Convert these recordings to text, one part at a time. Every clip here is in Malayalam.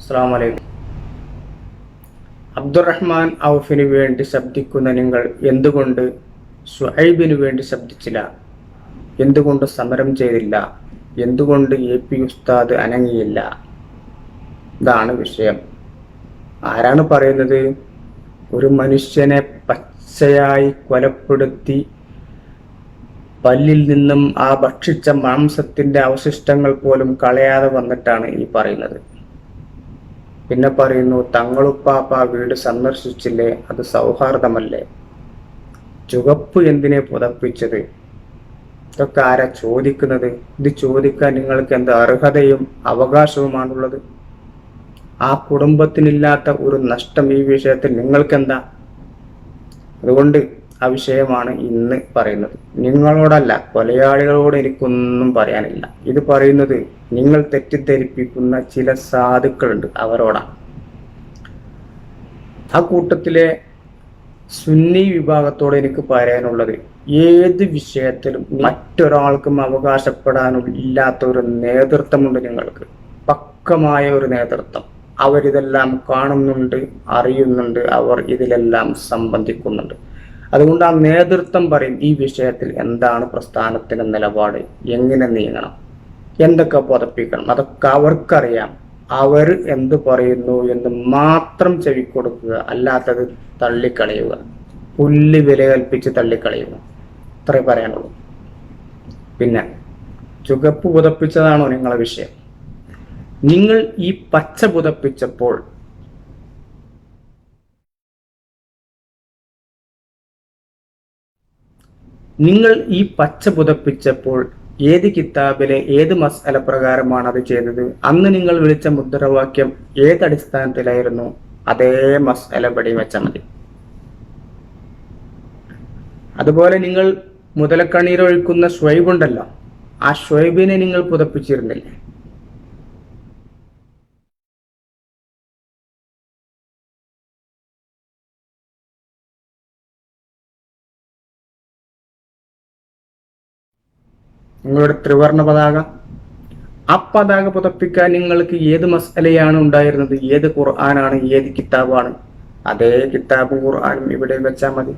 അസ്സാം വലൈക്കും അബ്ദുറഹ്മാൻ ഔഫിന് വേണ്ടി ശബ്ദിക്കുന്ന നിങ്ങൾ എന്തുകൊണ്ട്? ഷുഹൈബിന് വേണ്ടി ശബ്ദിച്ചില്ല. എന്തുകൊണ്ട് സമരം ചെയ്തില്ല? എന്തുകൊണ്ട് എ പി ഉസ്താദ് അനങ്ങിയില്ല? ഇതാണ് വിഷയം. ആരാണ് പറയുന്നത്? ഒരു മനുഷ്യനെ പച്ചയായി കൊലപ്പെടുത്തി പല്ലിൽ നിന്നും ആ ഭക്ഷിച്ച മാംസത്തിന്റെ അവശിഷ്ടങ്ങൾ പോലും കളയാതെ വന്നിട്ടാണ് ഈ പറയുന്നത്. പിന്നെ പറയുന്നു തങ്ങളുപ്പാപ്പ വീട് സന്ദർശിച്ചില്ലേ? അത് സൗഹാർദ്ദമല്ലേ? ചുവപ്പ് എന്തിനെ പുതപ്പിച്ചത്? ഇതൊക്കെ ആരാ ചോദിക്കുന്നത്? ഇത് ചോദിക്കാൻ നിങ്ങൾക്ക് എന്ത് അർഹതയും അവകാശവുമാണുള്ളത്? ആ കുടുംബത്തിനില്ലാത്ത ഒരു നഷ്ടം ഈ വിഷയത്തിൽ നിങ്ങൾക്കെന്താ? അതുകൊണ്ട് ആ വിഷയമാണ് ഇന്ന് പറയുന്നത്. നിങ്ങളോടല്ല കൊലയാളികളോട് എനിക്കൊന്നും പറയാനില്ല. ഇത് പറയുന്നത് നിങ്ങൾ തെറ്റിദ്ധരിപ്പിക്കുന്ന ചില സാധുക്കളുണ്ട് അവരോടാണ് ആ കൂട്ടത്തിലെ സുന്നി വിഭാഗത്തോട് എനിക്ക് പറയാനുള്ളത് ഏത് വിഷയത്തിലും മറ്റൊരാൾക്കും അവകാശപ്പെടാനില്ലാത്ത ഒരു നേതൃത്വമുണ്ട് നിങ്ങൾക്ക്. പക്കമായ ഒരു നേതൃത്വം. അവരിതെല്ലാം കാണുന്നുണ്ട് അറിയുന്നുണ്ട് അവർ ഇതിലെല്ലാം സംബന്ധിക്കുന്നുണ്ട്. അതുകൊണ്ട് ആ നേതൃത്വം പറയും ഈ വിഷയത്തിൽ എന്താണ് പ്രസ്ഥാനത്തിന്റെ നിലപാട്? എങ്ങനെ നീങ്ങണം? എന്തൊക്കെ പുതപ്പിക്കണം? അതൊക്കെ അവർക്കറിയാം. അവർ എന്ത് പറയുന്നു എന്ന് മാത്രം ചെവിക്കൊടുക്കുക അല്ലാത്തത് തള്ളിക്കളയുക. പുല്ല് വില കൽപ്പിച്ച് തള്ളിക്കളയുക. അത്രേ പറയാനുള്ളൂ. പിന്നെ ചുവപ്പ് പുതപ്പിച്ചതാണോ നിങ്ങളെ വിഷയം? നിങ്ങൾ ഈ പച്ച പുതപ്പിച്ചപ്പോൾ നിങ്ങൾ ഈ പച്ച പുതപ്പിച്ചപ്പോൾ ഏത് കിതാബിലെ ഏത് മസ്അല പ്രകാരമാണ് അത് ചെയ്തത്? അന്ന് നിങ്ങൾ വിളിച്ച മുദ്രാവാക്യം ഏത് അടിസ്ഥാനത്തിലായിരുന്നു? അതേ മസ്അല പടി വെച്ചാൽ മതി. അതുപോലെ നിങ്ങൾ മുതലക്കണ്ണീരൊഴിക്കുന്ന ഷ്വൈബ് ആ ഷ്വൈബിനെ നിങ്ങൾ പുതപ്പിച്ചിരുന്നില്ലേ? നിങ്ങളുടെ ത്രിവർണ പതാക. ആ പതാക പുതപ്പിക്കാൻ നിങ്ങൾക്ക് ഏത് മസലയാണ് ഉണ്ടായിരുന്നത്? ഏത് ഖുർആനാണ്? ഏത് കിതാബാണ്? അതേ കിതാബും ഖുർആനും ഇവിടെ വെച്ചാൽ മതി.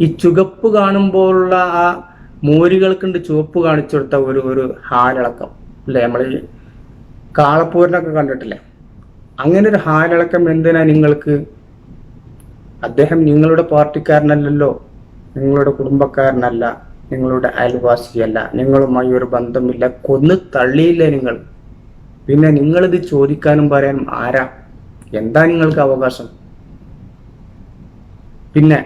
ഈ ചുവപ്പ് കാണുമ്പോഴുള്ള ആ മോരികൾക്കുണ്ട് ചുവപ്പ് കാണിച്ചു കൊടുത്ത ഒരു ഒരു ഹാലിളക്കം. അല്ലേ? നമ്മൾ ഈ കാളപ്പൂരിനൊക്കെ കണ്ടിട്ടില്ലേ? അങ്ങനെ ഒരു ഹാലിളക്കം എന്തിനാ നിങ്ങൾക്ക്? അദ്ദേഹം നിങ്ങളുടെ പാർട്ടിക്കാരനല്ലല്ലോ. നിങ്ങളുടെ കുടുംബക്കാരനല്ല. നിങ്ങളുടെ അയൽവാസിയല്ല. നിങ്ങളുമായി ഒരു ബന്ധമില്ല. കൊന്നു തള്ളിയില്ലേ നിങ്ങൾ? പിന്നെ നിങ്ങളിത് ചോദിക്കാനും പറയാനും ആരാ? എന്താ നിങ്ങൾക്ക് അവകാശം? പിന്നെ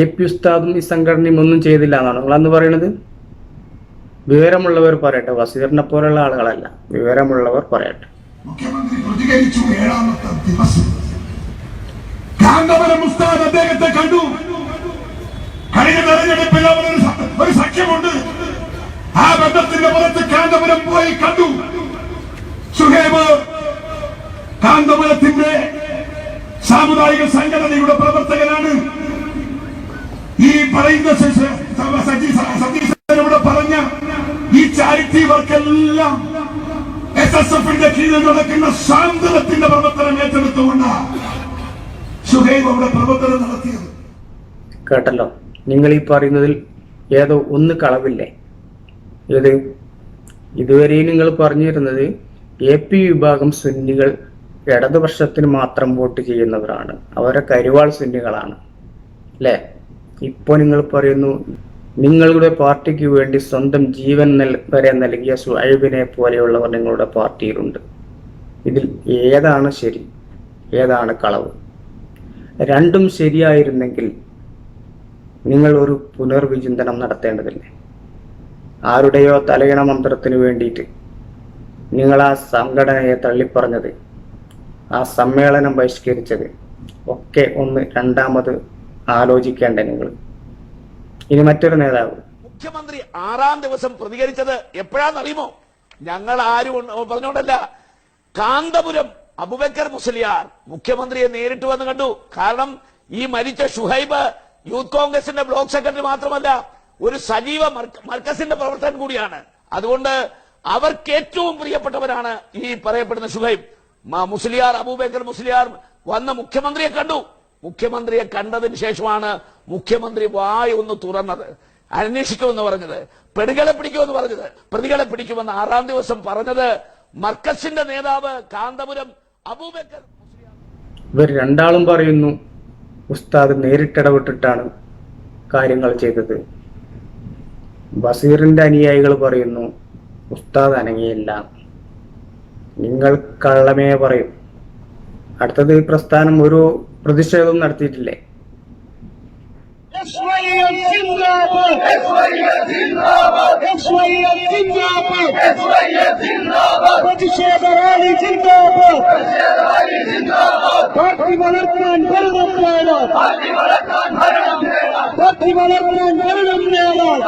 എ പി ഉസ്താദും ഈ സംഘടനയും ഒന്നും ചെയ്തില്ല എന്നാണ്? നിങ്ങൾ അന്ന് പറയണത്? വിവരമുള്ളവർ പറയട്ടെ. വസീറിനെ പോലെയുള്ള ആളുകളല്ല. വിവരമുള്ളവർ പറയട്ടെ. മുഖ്യമന്ത്രി പ്രതികരിച്ചു. ഏഴാമത്തെ ദിവസം. അദ്ദേഹത്തെ കണ്ടു. കഴിഞ്ഞ തെരഞ്ഞെടുപ്പിൽ അവർ ഒരു ആ ബന്ധത്തിന്റെ പുറത്ത് കാന്തപുരം പോയി കണ്ടു. സുഹേബ് കാന്തപുരത്തിന്റെ സാമുദായിക സംഘടനയുടെ പ്രവർത്തകനാണ്. ഈ പറയുന്ന സതീശനോട് പറഞ്ഞ ഈ ചാരിറ്റി വർക്കെല്ലാം എസ് എസ് എഫിന്റെ കീഴിൽ നടക്കുന്ന സാന്ത്വനത്തിന്റെ പ്രവർത്തനം ഏറ്റെടുത്തുകൊണ്ട് സുഹൈബ് അവിടെ പ്രവർത്തനം നടത്തിയത്. കേട്ടല്ലോ. നിങ്ങൾ ഈ പറയുന്നതിൽ ഏതോ ഒന്ന് കളവില്ലേ? ഏത്? ഇതുവരെ നിങ്ങൾ പറഞ്ഞിരുന്നത് എ പി വിഭാഗം സുന്നികൾ ഇടതുപക്ഷത്തിന് മാത്രം വോട്ട് ചെയ്യുന്നവരാണ്. അവരെ കരുവാൾ സുന്നികളാണ്. അല്ലേ? ഇപ്പോൾ നിങ്ങൾ പറയുന്നു നിങ്ങളുടെ പാർട്ടിക്ക് വേണ്ടി സ്വന്തം ജീവൻ നൽ വരെ നൽകിയ സുഹൈബിനെ പോലെയുള്ളവർ നിങ്ങളുടെ പാർട്ടിയിലുണ്ട്. ഇതിൽ ഏതാണ് ശരി? ഏതാണ് കളവ്? രണ്ടും ശരിയായിരുന്നെങ്കിൽ നിങ്ങൾ ഒരു പുനർവിചിന്തനം നടത്തേണ്ടതില്ലേ? ആരുടെയോ തലയണ മന്ത്രത്തിന് വേണ്ടിയിട്ട്. നിങ്ങൾ ആ സംഘടനയെ തള്ളിപ്പറഞ്ഞത് ആ സമ്മേളനം ബഹിഷ്കരിച്ചത്. ഒക്കെ ഒന്ന് രണ്ടാമത് ആലോചിക്കേണ്ട നിങ്ങൾ. ഇനി മറ്റൊരു നേതാവ്. മുഖ്യമന്ത്രി ആറാം ദിവസം പ്രതികരിച്ചത് എപ്പോഴാണെന്നറിയുമോ? ഞങ്ങൾ ആരും പറഞ്ഞോണ്ടല്ല. കാന്തപുരം അബുബക്കർ മുസ്ലിയാർ മുഖ്യമന്ത്രിയെ നേരിട്ട് വന്ന് കണ്ടു. കാരണം ഈ മരിച്ച ഷുഹൈബ് യൂത്ത് കോൺഗ്രസിന്റെ ബ്ലോക്ക് സെക്രട്ടറി മാത്രമല്ല ഒരു സജീവ മർക്ക- മർക്കസിന്റെ പ്രവർത്തകൻ കൂടിയാണ്. അതുകൊണ്ട് അവർക്ക് ഏറ്റവും പ്രിയപ്പെട്ടവരാണ് ഈ പറയപ്പെടുന്ന ഷുഹൈബ് മുസ്ലിയാർ അബൂബേക്കർ മുസ്ലിയാർ വന്ന മുഖ്യമന്ത്രിയെ കണ്ടു. മുഖ്യമന്ത്രിയെ കണ്ടതിന് ശേഷമാണ് മുഖ്യമന്ത്രി വായ ഒന്ന് തുറന്നത്. അന്വേഷിക്കുമെന്ന് പറഞ്ഞത്. പെടുകളെ പിടിക്കുമെന്ന് പറഞ്ഞത്. പ്രതികളെ പിടിക്കുമെന്ന് ആറാം ദിവസം പറഞ്ഞത് മർക്കസിന്റെ നേതാവ് കാന്തപുരം അബൂബക്കർ ഇവർ രണ്ടാളും പറയുന്നു ഉസ്താദ് നേരിട്ടിടപെട്ടിട്ടാണ് കാര്യങ്ങൾ ചെയ്തത്. ബസീറിന്റെ അനുയായികൾ പറയുന്നു ഉസ്താദ് അനങ്ങിയില്ല. നിങ്ങൾ കള്ളമേ പറയും. അടുത്തത് ഈ പ്രസ്ഥാനം ഒരു പ്രതിഷേധവും നടത്തിയിട്ടില്ലേ? إسرائيل زنداباد إسرائيل زنداباد പ്രതിഷേധറാലി ജിന്ദാബാദ് പാർട്ടി വളർത്താൻ ഭരണം നേടാൻ പാർട്ടി വളർത്താൻ ഭരണം നേടാൻ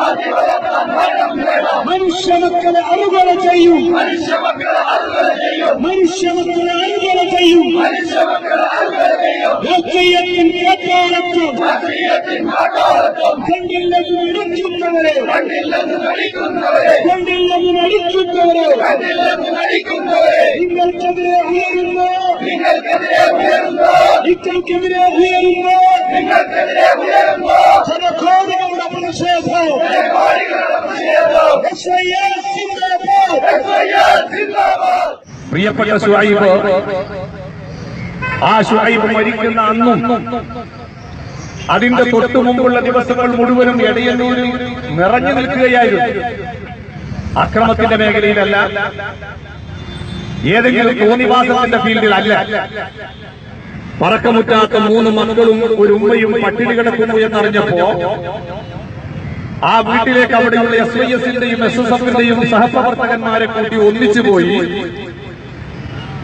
മനുഷ്യ മക്കളെ അറുകല ചെയ്യും മനുഷ്യ മക്കളെ അറുകല ചെയ്യും രാഷ്ട്രീയത്തിൻ കാട്ടാളത്വം കണ്ടില്ലെന്ന് നടിക്കുന്നവരെ. കണ്ടില്ലെന്ന് നടിക്കുന്നവരെ. നിങ്ങൾക്കെതിരെ ഉയരുന്നു. നിങ്ങൾക്കെതിരെ ഉയരുന്നു. ജനകോടികളുടെ പ്രതിഷേധം. എസ്ഐഎൽ സിന്ദാബാദ്. പ്രിയപ്പെട്ട ഷുഐബ് ആ ഷുഐബ് മരിക്കുന്ന അന്നും അതിന്റെ തൊട്ടു മുമ്പുള്ള ദിവസങ്ങൾ മുഴുവനും എടയന്നൂരിൽ നിറഞ്ഞു നിൽക്കുകയായിരുന്നു. അക്രമത്തിന്റെ മേഖലയിലല്ല. ഏതെങ്കിലും തോന്നിവാസത്തിന്റെ ഫീൽഡിൽ അല്ല. പറക്കമുറ്റാത്ത മൂന്ന് മക്കളും ഒരു ഉമ്മയും പട്ടിണി കിടക്കുന്നു എന്നറിഞ്ഞപ്പോ ആ വീട്ടിലേക്ക് അവിടെയുള്ള എസ് ഐ എസിന്റെയും എസ് എസ് എഫിന്റെയും സഹപ്രവർത്തകന്മാരെ കൂട്ടി ഒന്നിച്ചു പോയി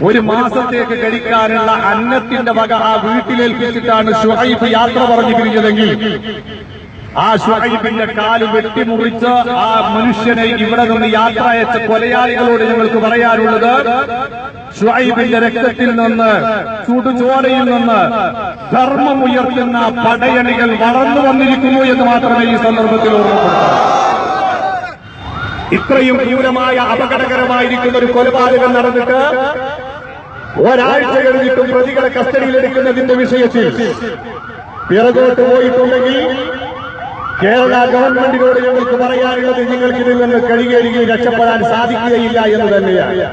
ഒരു മാസത്തേക്ക് കഴിക്കാനുള്ള അന്നത്തിന്റെ വക ആ വീട്ടിലേൽപ്പിച്ചിട്ടാണ് ഷുഹൈബ് യാത്ര പറഞ്ഞു പിരിഞ്ഞതെങ്കിൽ ആ ഷുഹൈബിന്റെ കാൽ വെട്ടിമുറിച്ച് ആ മനുഷ്യനെ ഇവിടെ നിന്ന് യാത്ര അയച്ച കൊലയാളികളോട് ഞങ്ങൾക്ക് പറയാനുള്ളത് ഷുഹൈബിന്റെ രക്തത്തിൽ നിന്ന് ചുടുചോരയിൽ നിന്ന് ധർമ്മം ഉയർത്തുന്ന പടയണികൾ വളർന്നു വന്നിരിക്കുന്നു എന്ന് മാത്രമേ ഈ സന്ദർഭത്തിൽ ഓർമ്മപ്പെടുത്താം. ഇത്രയും ക്രൂരമായ അപകടകരമായിരിക്കുന്ന ഒരു കൊലപാതകം നടന്നിട്ട് ഒരാഴ്ച കഴിഞ്ഞിട്ടും പ്രതികളെ കസ്റ്റഡിയിലെടുക്കുന്നതിന്റെ വിഷയത്തിൽ പിറകോട്ട് പോയിട്ടുണ്ടെങ്കിൽ കേരള ഗവൺമെന്റിനോട് ഞങ്ങൾക്ക് പറയാനുള്ളത് നിങ്ങൾക്ക് ഇതിൽ നിന്ന് കഴിയുകയും രക്ഷപ്പെടാൻ സാധിക്കുകയില്ല എന്ന് തന്നെയാണ്.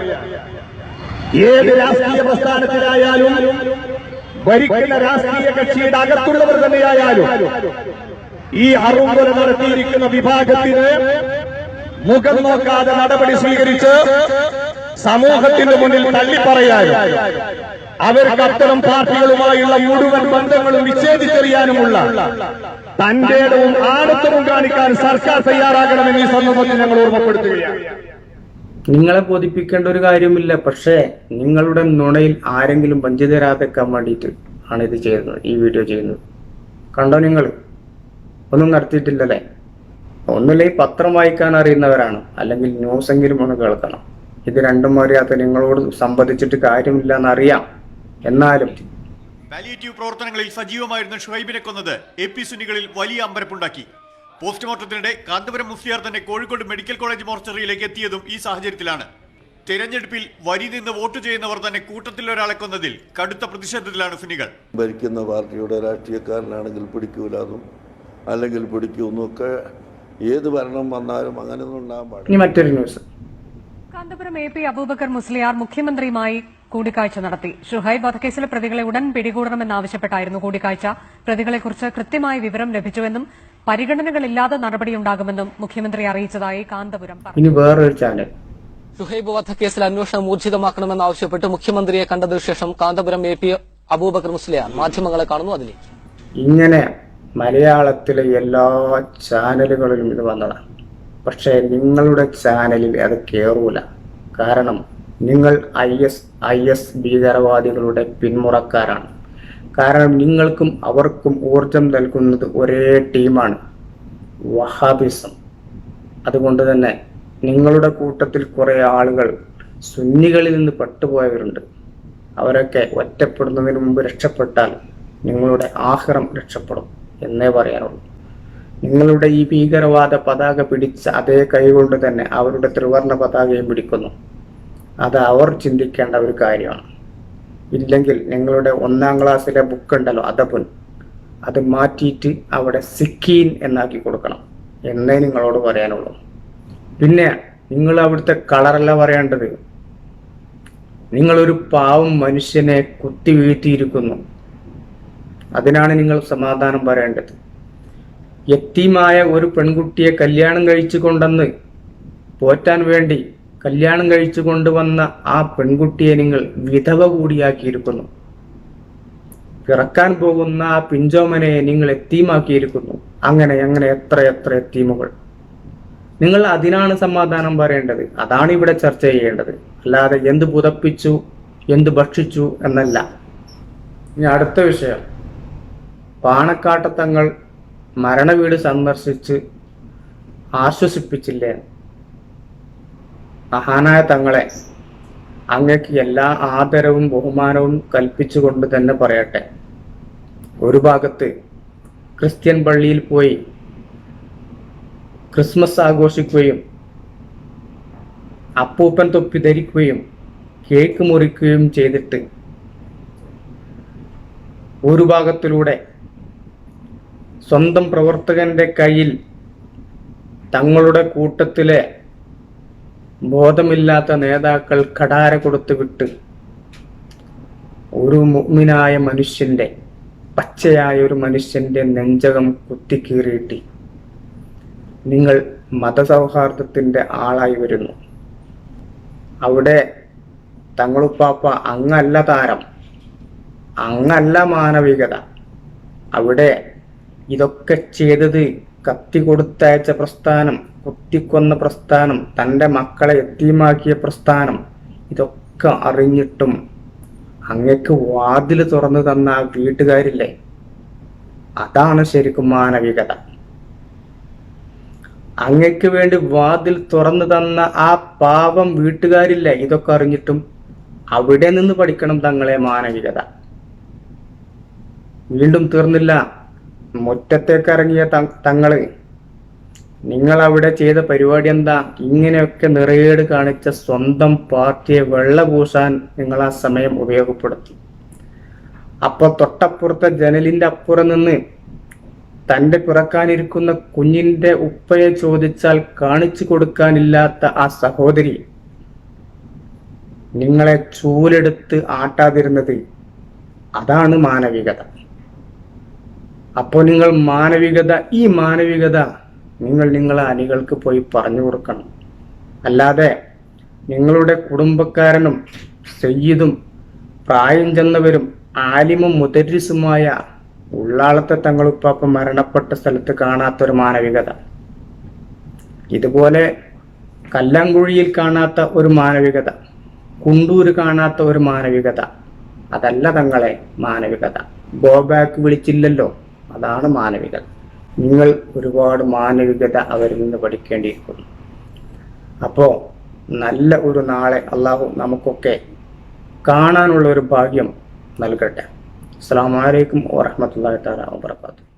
ഏത് രാഷ്ട്രീയ പ്രസ്ഥാനത്തിലായാലും ഭരിക്കുന്ന രാഷ്ട്രീയ കക്ഷിയുടെ അകത്തുള്ളവർ തന്നെയായാലും ഈ അറുങ്കൊല നടത്തിയിരിക്കുന്ന വിഭാഗത്തിന് മുഖം നോക്കാതെ നടപടി സ്വീകരിച്ച് സമൂഹത്തിന്റെ മുന്നിൽ തള്ളിപ്പറയാനും അവർക്ക് അത്തരം പാർട്ടികളുമായുള്ള മുഴുവൻ ബന്ധങ്ങളും വിച്ഛേദിച്ചെറിയാനുമുള്ള തന്റെ ഇടവും ആണത്വവും കാണിക്കാൻ സർക്കാർ തയ്യാറാകണമെന്ന് ഈ സന്ദർഭത്തിൽ ഞങ്ങൾ ഓർമ്മപ്പെടുത്തുകയാണ്. നിങ്ങളെ ബോധിപ്പിക്കേണ്ട ഒരു കാര്യമില്ല പക്ഷേ നിങ്ങളുടെ നുണയിൽ ആരെങ്കിലും വഞ്ചിതരാതെക്കാൻ വേണ്ടിയിട്ട് ആണ് ഇത് ചെയ്യുന്നത് ഈ വീഡിയോ ചെയ്യുന്നത്. കണ്ടോ നിങ്ങൾ? ഒന്നും നടത്തിയിട്ടില്ലല്ലേ? ഒന്നുമില്ല ഈ പത്രം വായിക്കാൻ അറിയുന്നവരാണ് അല്ലെങ്കിൽ ന്യൂസെങ്കിലും ഒന്ന് കേൾക്കണം. ഇത് രണ്ടും അറിയാത്ത നിങ്ങളോട് സംബന്ധിച്ചിട്ട് കാര്യമില്ല എന്നറിയാം എന്നാലും പാലിയേറ്റീവ് പ്രവർത്തനങ്ങളിൽ സജീവമായിരുന്ന ഷുഹൈബിനെ കൊന്നത് എ പി സുന്നികളിൽ വലിയ അമ്പരപ്പുണ്ടാക്കി. പോസ്റ്റ്മോർട്ടത്തിനിടെ കാന്തപുരം മുസ്ലിയാർ തന്നെ കോഴിക്കോട് മെഡിക്കൽ കോളേജ് മോർച്ചറിയിലേക്ക് എത്തിയതും ഈ സാഹചര്യത്തിലാണ്. തെരഞ്ഞെടുപ്പിൽ വരി നിന്ന് വോട്ട് ചെയ്യുന്നവർ തന്നെ കൂട്ടത്തിൽ ഒരാളെ കൊന്നതിൽ കടുത്ത പ്രതിഷേധത്തിലാണ് സുനികൾ ഭരിക്കുന്ന പാർട്ടിയുടെ രാഷ്ട്രീയക്കാരനാണെങ്കിൽ പിടിക്കൂലെന്നും അല്ലെങ്കിൽ പിടിക്കൂന്നൊക്കെ ഏത് ഭരണം വന്നാലും അങ്ങനെയൊന്നും ഉണ്ടാകാൻ പാടില്ല. ഇനി മറ്റൊരു news. Kanthapuram A P Abubakar Musliyar മുഖ്യമന്ത്രിയുമായി കൂടിക്കാഴ്ച നടത്തി. ഷുഹൈബ് വധക്കേസിലെ പ്രതികളെ ഉടൻ പിടികൂടണമെന്നാവശ്യപ്പെട്ടായിരുന്നു കൂടിക്കാഴ്ച. പ്രതികളെക്കുറിച്ച് കൃത്യമായ വിവരം ലഭിച്ചുവെന്നും പരിഗണനകളില്ലാതെ നടപടിയുണ്ടാകുമെന്നും മുഖ്യമന്ത്രി അറിയിച്ചതായി കാന്തപുരം പറഞ്ഞു. ഇനി വേറൊരു ചാനൽ. ഷുഹൈബ് വധക്കേസിൽ അന്വേഷണം ഊർജിതമാക്കണമെന്നാവശ്യപ്പെട്ട് മുഖ്യമന്ത്രിയെ കണ്ടതിനു ശേഷം കാന്തപുരം എ പി അബൂബക്കർ മുസ്ലിയാർ മാധ്യമങ്ങളെ കാണുന്നു അതിലേക്ക്. ഇങ്ങനെ മലയാളത്തിലെ എല്ലാ ചാനലുകളിലും ഇത് വന്നതാണ്. പക്ഷേ നിങ്ങളുടെ ചാനലിൽ അത് കയറൂല കാരണം നിങ്ങൾ ഐ എസ് ഐ എസ് ഭീകരവാദികളുടെ പിന്മുറക്കാരാണ്. കാരണം നിങ്ങൾക്കും അവർക്കും ഊർജം നൽകുന്നത് ഒരേ ടീമാണ് വഹാബിസം. അതുകൊണ്ട് തന്നെ നിങ്ങളുടെ കൂട്ടത്തിൽ കുറെ ആളുകൾ സുന്നികളിൽ നിന്ന് പെട്ടുപോയവരുണ്ട്. അവരൊക്കെ ഒറ്റപ്പെടുന്നതിന് മുമ്പ് രക്ഷപ്പെട്ടാൽ നിങ്ങളുടെ ആഹ്റം രക്ഷപ്പെടും എന്നേ പറയാനുള്ളൂ. നിങ്ങളുടെ ഈ ഭീകരവാദ പതാക പിടിച്ച അതേ കൈകൊണ്ട് തന്നെ അവരുടെ ത്രിവർണ പതാകയും പിടിക്കുന്നു. അത് അവർ ചിന്തിക്കേണ്ട ഒരു കാര്യമാണ്. ഇല്ലെങ്കിൽ നിങ്ങളുടെ ഒന്നാം ക്ലാസ്സിലെ ബുക്ക് ഉണ്ടല്ലോ അതപ്പുൻ അത് മാറ്റിയിട്ട് അവിടെ സിക്കീൻ എന്നാക്കി കൊടുക്കണം എന്നേ നിങ്ങളോട് പറയാനുള്ളൂ. പിന്നെ നിങ്ങൾ അവിടുത്തെ കളറല്ല പറയേണ്ടത്. നിങ്ങളൊരു പാവം മനുഷ്യനെ കുത്തി വീഴ്ത്തിയിരിക്കുന്നു അതിനാണ് നിങ്ങൾ സമാധാനം പറയേണ്ടത്. യത്തീമായ ഒരു പെൺകുട്ടിയെ കല്യാണം കഴിച്ചു കൊണ്ടെന്ന് പോറ്റാൻ വേണ്ടി കല്യാണം കഴിച്ചു കൊണ്ടുവന്ന ആ പെൺകുട്ടിയെ നിങ്ങൾ വിധവ കൂടിയാക്കിയിരിക്കുന്നു. പിറക്കാൻ പോകുന്ന ആ പിഞ്ചോമനെ നിങ്ങൾ എത്തീമാക്കിയിരിക്കുന്നു അങ്ങനെ അങ്ങനെ എത്ര എത്ര എത്തീമുകൾ. നിങ്ങൾ അതിനാണ് സമാധാനം പറയേണ്ടത്. അതാണ് ഇവിടെ ചർച്ച ചെയ്യേണ്ടത്. അല്ലാതെ എന്ത് പുതപ്പിച്ചു എന്ത് ഭക്ഷിച്ചു എന്നല്ല. ഇനി അടുത്ത വിഷയം. പാണക്കാട്ടത്തങ്ങൾ മരണവീട് സന്ദർശിച്ച് ആശ്വസിപ്പിച്ചില്ലേ? മഹാനായ തങ്ങളെ അങ്ങക്ക് എല്ലാ ആദരവും ബഹുമാനവും കൽപ്പിച്ചുകൊണ്ട് തന്നെ പറയട്ടെ. ഒരു ഭാഗത്ത് ക്രിസ്ത്യൻ പള്ളിയിൽ പോയി ക്രിസ്മസ് ആഘോഷിക്കുകയും അപ്പൂപ്പൻ തൊപ്പി ധരിക്കുകയും കേക്ക് മുറിക്കുകയും ചെയ്തിട്ട് ഒരു ഭാഗത്തിലൂടെ സ്വന്തം പ്രവർത്തകന്റെ കയ്യിൽ തങ്ങളുടെ കൂട്ടത്തിലെ ബോധമില്ലാത്ത നേതാക്കൾ കടാര കൊടുത്തു വിട്ട് ഒരു മുഗ്മിനായ മനുഷ്യന്റെ പച്ചയായ ഒരു മനുഷ്യന്റെ നെഞ്ചകം കുത്തിക്കീറിയിട്ട് നിങ്ങൾ മതസൗഹാർദ്ദത്തിന്റെ ആളായി വരുന്നു. അവിടെ തങ്ങളുപ്പാപ്പ അങ്ങല്ല താരം അങ്ങല്ല മാനവികത. അവിടെ ഇതൊക്കെ ചെയ്തത് കത്തി കൊടുത്തയച്ച പ്രസ്ഥാനം കുത്തിക്കൊന്ന പ്രസ്ഥാനം തന്റെ മക്കളെ എത്തിയുമാക്കിയ പ്രസ്ഥാനം ഇതൊക്കെ അറിഞ്ഞിട്ടും അങ്ങക്ക് വാതിൽ തുറന്നു തന്ന ആ വീട്ടുകാരില്ലേ? അതാണ് ശരിക്കും മാനവികത. അങ്ങക്ക് വേണ്ടി വാതിൽ തുറന്നു തന്ന ആ പാവം വീട്ടുകാരില്ലേ? ഇതൊക്കെ അറിഞ്ഞിട്ടും അവിടെ നിന്ന് പഠിക്കണം തങ്ങളെ മാനവികത. വീണ്ടും തീർന്നില്ല. മുറ്റത്തേക്ക് ഇറങ്ങിയ തങ്ങൾ നിങ്ങൾ അവിടെ ചെയ്ത പരിപാടി എന്താ? ഇങ്ങനെയൊക്കെ നിറയേട് കാണിച്ച സ്വന്തം പാർട്ടിയെ വെള്ള പൂശാൻ നിങ്ങൾ ആ സമയം ഉപയോഗപ്പെടുത്തി. അപ്പൊ തൊട്ടപ്പുറത്തെ ജനലിന്റെ അപ്പുറം നിന്ന് തന്റെ പിറക്കാനിരിക്കുന്ന കുഞ്ഞിന്റെ ഉപ്പയെ ചോദിച്ചാൽ കാണിച്ചു കൊടുക്കാനില്ലാത്ത ആ സഹോദരി നിങ്ങളെ ചൂലെടുത്ത് ആട്ടാതിരുന്നത് അതാണ് മാനവികത. അപ്പോൾ നിങ്ങൾ മാനവികത ഈ മാനവികത നിങ്ങൾ നിങ്ങളെ അണികൾക്ക് പോയി പറഞ്ഞു കൊടുക്കണം. അല്ലാതെ നിങ്ങളുടെ കുടുംബക്കാരനും സയ്യിദും പ്രായം ചെന്നവരും ആലിമും മുദരിസുമായ ഉള്ളാളത്തെ തങ്ങളുപ്പാപ്പ മരണപ്പെട്ട സ്ഥലത്ത് കാണാത്തൊരു മാനവികത. ഇതുപോലെ കല്ലാങ്കുഴിയിൽ കാണാത്ത ഒരു മാനവികത കുണ്ടൂര് കാണാത്ത ഒരു മാനവികത അതല്ല തങ്ങളെ മാനവികത. Go back വിളിച്ചില്ലല്ലോ. അതാണ് മാനവികത. നിങ്ങൾ ഒരുപാട് മാനവികത അവരിൽ നിന്ന് പഠിക്കേണ്ടിയിരിക്കുന്നു. അപ്പോ നല്ല ഒരു നാളെ അള്ളാഹു നമുക്കൊക്കെ കാണാനുള്ള ഒരു ഭാഗ്യം നൽകട്ടെ. അസ്സാം വലൈക്കും വാഹമത്തല്ലാ താല വാബർക്കാത്തു